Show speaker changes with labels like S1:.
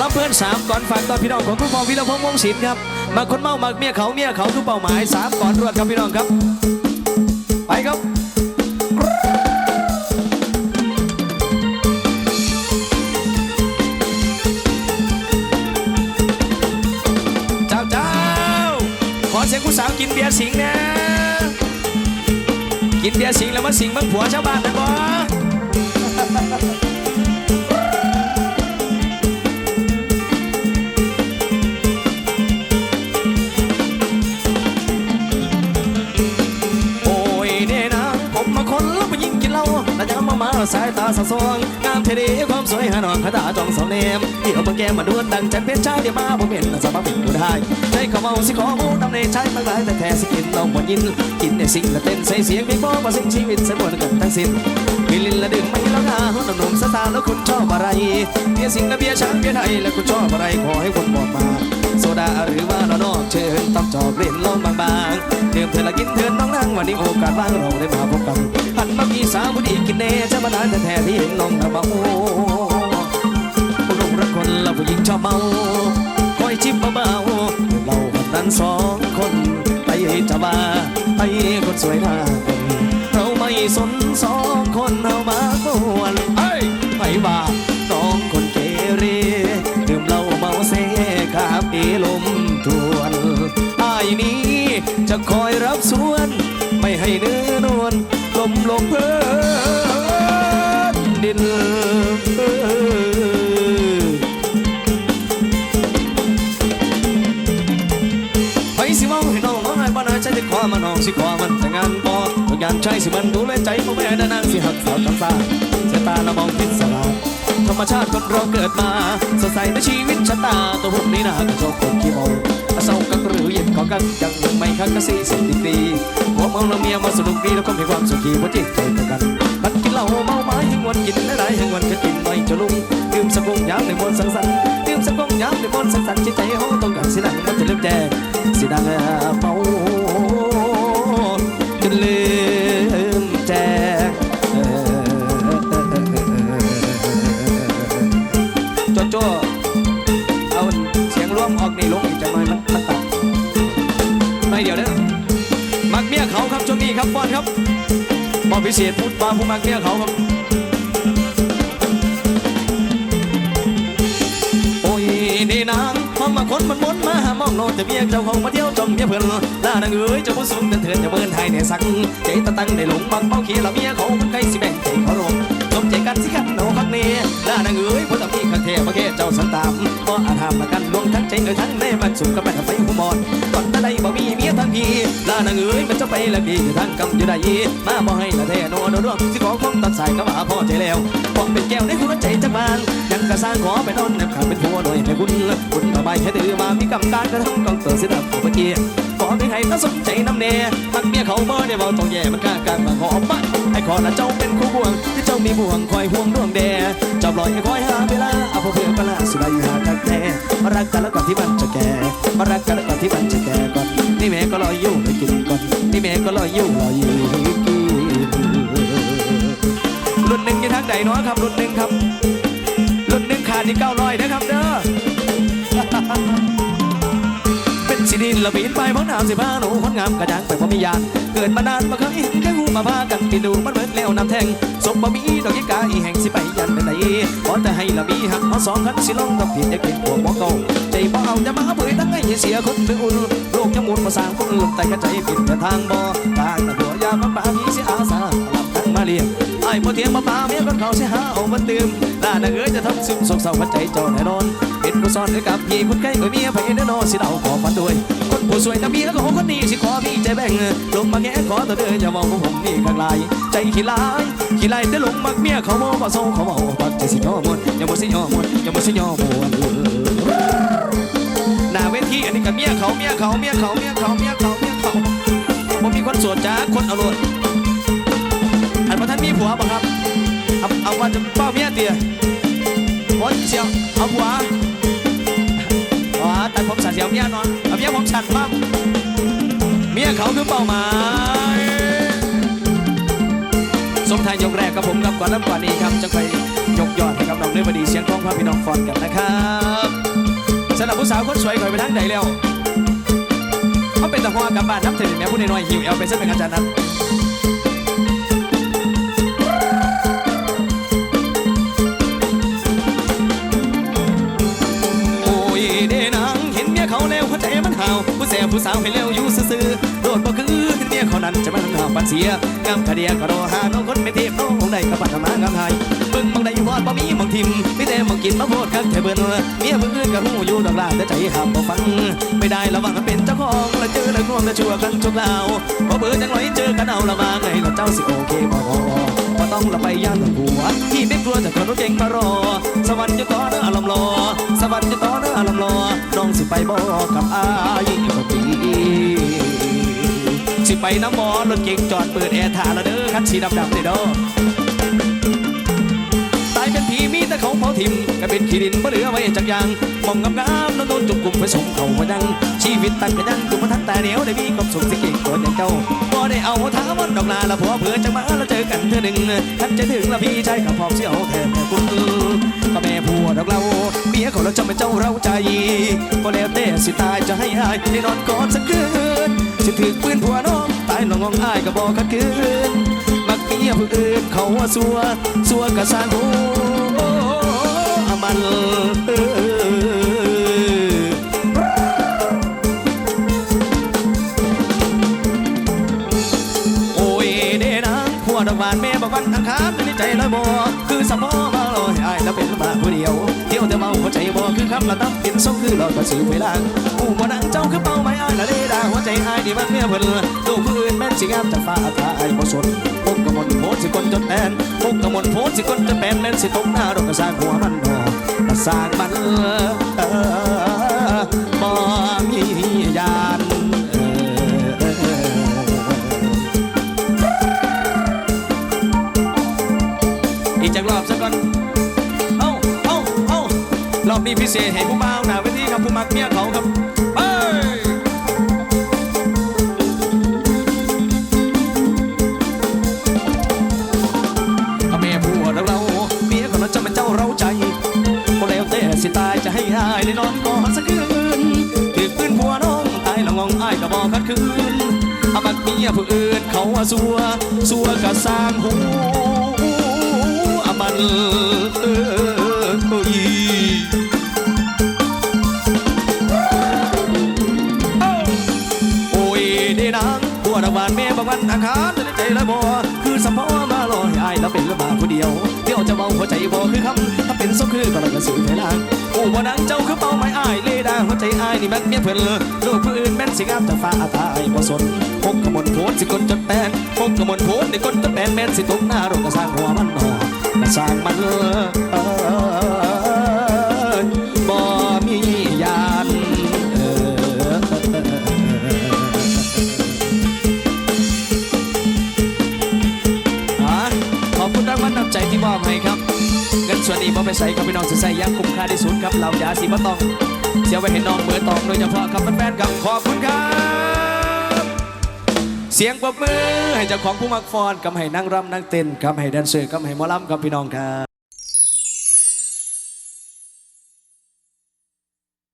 S1: ลำเพื่อนสามก่อนฝากตอนพี่น้องของคุณพ่อวิรพงษ์วงศิลป์ครับมาคนเมามักเมียเขาเมียเขาคือเป้าหมายสามก่อนรวดครับพี่น้องครับ ไปครับเจ้าเจ้าขอเสียงผู้สาวกินเบียร์สิงนะ กินเบียร์สิงแล้วมาสิงบังผัวชาวบ้านนะบอ สายตาสะสวงงามเทดีความสวยหาหนองขาตาจองเสาเนมเดี๋ยวมาแก้มาดวนดังจันเป็นชายเดี๋ยวมาบ่เป็นสบายเป็นกูได้ใจเขาเมาสิขอมูนำในชายมาหลายแต่แท้สิกินลองหมดยินกินในสิ่งละเต้นใส่เสียงเพลงบ่มาสิ่งชีวิตใส่หมดกันทั้งสิ้นมีลินละดื่มไม่แล้วงาหุ่นหนุ่มสตาร์แล้วคุณชอบอะไรเบียร์สิงและเบียร์ช้างเบียร์ไทยแล้วคุณชอบอะไรขอให้คุณบอกมาโซดาหรือว่านอกเชิญต้องจอบเล่นลองบางๆดื่มเธอละกินเธอน้องนั่งวันนี้โอกาสว่างเราได้มาพบกัน สาวผู้ดีกินเน่จะมาทานแต่แท้ที่เห็นลองนะบ่โอ้ผู้หนุ่มรักคนและผู้หญิงชอบเมาคอยจิบเบาๆเราคนนั้นสองคนไปจะมาไปคนสวยหน้าคนเราไม่สนสองคนเรามาควนเอ้ยไปบ้าน้องคนเกเรดื่มเหล้าเมาเสกาบเอลมทวนอายนี้จะคอยรับส่วนไม่ให้เนื้อ สิขอมันแต่งงานพอทุกอย่างใช้สิมันดูแลใจพ่อแม่ด้นางสิหักสาวกำซ่าเสายตาละมองพิศราธรรมชาติคนเราเกิดมาสดใสในชีวิตชะตาตัวพวกนี้นะก็ชอบคนขี้เมาอาเศร้ากันหรือเย็นก็กันยังไม่คักก็สี่สิบปีหัวเมาแล้วเมียมาสนุกดีแล้วก็มีความสุขีเพราะจิตใจตรงกันมันกินเหล้าเมาไม้ให้งวนกินได้หลายให้งวนก็กินไม่จะลุ่มดื่มสักวงยามในมวลสังสรรค์ดื่มสักวงยามในมวลสังสรรค์จิต ครับช่วงนี้ครับบอลครับบอลพิเศษพูดบาผู้มักเมียเขาครับ โอ้ยนี่นางพอมาคนมันมนมาหามองโนแต่เมียเจ้าของมาเที่ยวจองเมียเพื่อนล่านางเอ้ยเจ้าผู้สูงเดินเถื่อนจะเบิ้นไทยเนี่ยสักใจตะตั้งในหลงบังเป้าเขียละเมียเขามันใกล้สิแบ่งใจเขาลงจมใจกันสิกันโนคักเน่ล่านางเอ้ยพอตำนี้คักเทมาแค่เจ้าสันตามก็อาธรรมกันลวงทั้งใจเอ้ยทั้งในมันสูงกับแม่ทำไฟหัวมอนก่อน ดีลานางเอ้ยมันจะไปละดีอยู่ทางกำอยู่ใดมาบ่ให้ละแท้นโนดวงสิขอคงตัดสายกับว่าพ่อใจแล้วพอเป็นแก้วในหัวใจจักบานยังกระสร้างขอไปนอนแนบขังเป็นผัวหน่อยให้คุณคุณต่อไปให้ถือมามีกำการกระทำกองเตือนเสียดับเมื่อกี้ขอเพียงให้น่าสนใจน้ำเน่มักเมียเขาเมื่อได้เบาต้องแย่มันกล้าการมาขอบ้านให้ขอละเจ้าเป็นคู่บ่วงที่เจ้ามีบ่วงคอยห่วงดวงแดจับลอยให้คอยหาเวลาเอาพอเพื่อนปลาสุดาอยู่หากันแท้มารักกันแล้วก่อนที่มันจะแก่มารักกันแล้วก่อนที่มันจะแก่ อยู่รออยู่กินรุ่นหนึ่งอยู่ทางใดเนาะครับรุ่นหนึ่งครับรุ่นหนึ่งขาดที่เก้าร้อยนะครับเด้อเป็นสิดินละบินไปพ้องน้ำสิบ้าหนูคนงามกระจ่างไปบ่มียานเกิดมานานมาเคยเห็นแค่หูมาพากันปีดูมันเบิดแล้วน้ำแทงศพบ่มีดอกยิกาอีแห่งสิไปยันเป็นไหนขอแต่ให้ละมีหักเอาสองคันสิลองกับเพียงจะเป็นตัวบ่เก่าใจบ่เอาจะมาเผยตั้งให้เสียคนไปอุ่นโลกจะหมุนมาสร้างคนอื่นแต่กระใจผิดแต่ทางบ่ เทียงมาป่าเมียคนเขาเสียหาเอามาตื่มลาดเอ๋ยจะทำซึมโศกเศร้าหัวใจเจ้าแน่นอนเป็นผู้ซ่อนกับพี่คุณใกล้กับเมียไปแน่นอนสิเราขอฝันด้วย คนผู้สวยนะเมียของคนนี้สิขอพี่ใจแบ่งลงมาแง่ขอตัวเด้ออย่ามองของผมนี่ข้างลายใจขี้ลายขี้ลายแต่ลงมักเมียเขาโม่บ่โซ่เขาเมาปักใจสิย่อมวนอย่าบ่สิย่อมวนอย่าบ่สิย่อมวนหน้าเวทีอันนี้กับเมียเขาเมียเขาเมียเขาเมียเขาเมียเขาเมียเขาผมมีคนโสดจ้าคนอาโลดอันว่าท่านมีผัวบ่ครับ เอาเอาว่าจะเป้าเมียตี๋ยโอ้ยเสียวเอาผัวอ๋อแต่ผมสัตว์เสียวเมียนอนเอาเมียผมฉันบ้างเมียเขาคือเป้าหมายสมทายยกแรกกับผมกับก่อนรับก่อนนี้ครับจะไปยกยอดให้กับน้องเนื้อบดีเสียงทองพาพี่น้องฟอนกันนะครับสำหรับผู้สาวคนสวยคอยไปทางใดแล้วเขาเป็นตะหัวกับบ้านนับถือแม่ผู้น้อยหิวเอลไปเส้นเป็นอาจารย์นัด ผู้สบผู้สาวให้แล้วอยู่ซื่อๆโดดบ่คือเห็นเมียเขานั้นจะมาทำหาปันเสียงามกะเดียกะโดหาน้องคนไม่เทียบน้องได้กระปัดมางามหายเบิ่งมองได้วอดบ่มีมองทิมไมีแต่มองกินมาโพดคักแค่เบิ่นเมียผู้อื่นก็หูอยู่ดอกลาแต่ใจห้ามบ่ฟัง ไม่ได้ระวังเป็นเจ้าของแล้วเจอแล้วง่วงแล้วชั่วกันทุกลาวบ่เบื่อจังเลยเจอกันเอาละมาไงล้วเจ้าสิโอเคบ่บ่ต้องละไปย่านหลงหัวที่ไม่กลัวจากคนรถเก่งมารอ สวรรค์จะต่อเด้ออารมณ์รอสวรรค์จะต่อเด้ออารมณ์รอน้องสิไปบ่กับอาย ไปน้ำมอรถเก่งจอดเปิดแอร์ถ่าล้วเด้อคันสีดำๆนี่เด้อตายเป็นผีมีแต่เขาเผาทิมก็เป็นขี้ดินบ่เหลือไว้จักยางมองงามๆแล้วโดนจุกกลุ่มไปส่งเขามายังชีวิตตั้งกันยังจุกมาทันแต่เดียวได้มีความสุขสิเก่งตัวอย่างเจ้าบ่ได้เอาท้ามันดอกนาละผัวเผื่อจังมาแล้วเจอกันเธอหนึ่งท่านจะถึงละพี่ชายกับพร้อมเสียวแทนแม่คุณก็แม่ผัวดอกเราเมียเขาแล้วจะเป็นเจ้าเราใจก็แล้วแต่สิตายจะให้อายได้นอนกอดสักคืน สิถือปืนผัวน้อง ตายน้องงองอายก็บอกขัดคืน มักเมียผู้อื่นเขาว่าสัวสัวกะสางหูมันเออโอ้ยเด้นะผัวดอกบานแม่บอกวันอังคารในใจลอยบ่คือสมอมาลอ ที่ยวแต่เมาหัวใจบ่คือคำละตับเป็นทรงคือเราก็สื่อเวลาผู้บ่นังเจ้าคือเป้าไม้อายละเด้ดาหัวใจอายนี่มันเมียเพิ่นลูกผู้อื่นแม่นสิงามจากฟ้าตาอายบ่สนพกกระมนโพสิคนจนแปนพกกระมนโพสิคนจนแปนแม่นสิตกหน้าดอกกระสร้างหัวมันดอกกระสร้างมันบ่มียานอออีกจากรอบสักก่อน อบนี้พิเศษให้ผู้บ่าวหน้าเวทีครับผู้มักเมียเขาครับไปเอาแม่ผัวเราเมียคนนั้นจะเป็นเจ้าเราใจก็แล้วแต่สิตายจะให้อายได้นอนก่อนสักคืนถือปืนผัวน้องตายละงองอายก็บอกคัดคืนอาบักเมียผู้อื่นเขาว่าสัวสัวกะสร้างหูอามัน อาคารในใจละบ่คือสัมอมาลอยอายแล้วเป็นละมาผู้เดียวเที่ยวจะเมาหัวใจบ่คือคำถ้าเป็นสมคือก็เลยกระสือไปลางโอ้บ่นางเจ้าคือเป้าไม้อายเลยดาหัวใจอายนี่แม่นเมียเพิ่นลูกผู้อื่นแม่นสิงามจากฟ้าตายบ่สนพกกระมนโพนสิคนจนแปนพกกระมนโพนนี่คนจนแปนแม่นสิตกหน้าโรงกระสร้างหัวมันหนอกระสร้างมันเออ ไปใส่กับพี่น้องใส่ยังคุ้มค่าที่สุดครับเรายาสีมะตอง เสียไว้ให้น้องเบอร์ตองโดยเฉพาะครับแฟนๆครับขอบคุณครับ เสียงปรบมือให้เจ้าของผู้มักฟอนกับให้นั่งรำนั่งเต้นกับให้แดนเซอร์กับให้หมอลำครับพี่น้องครับ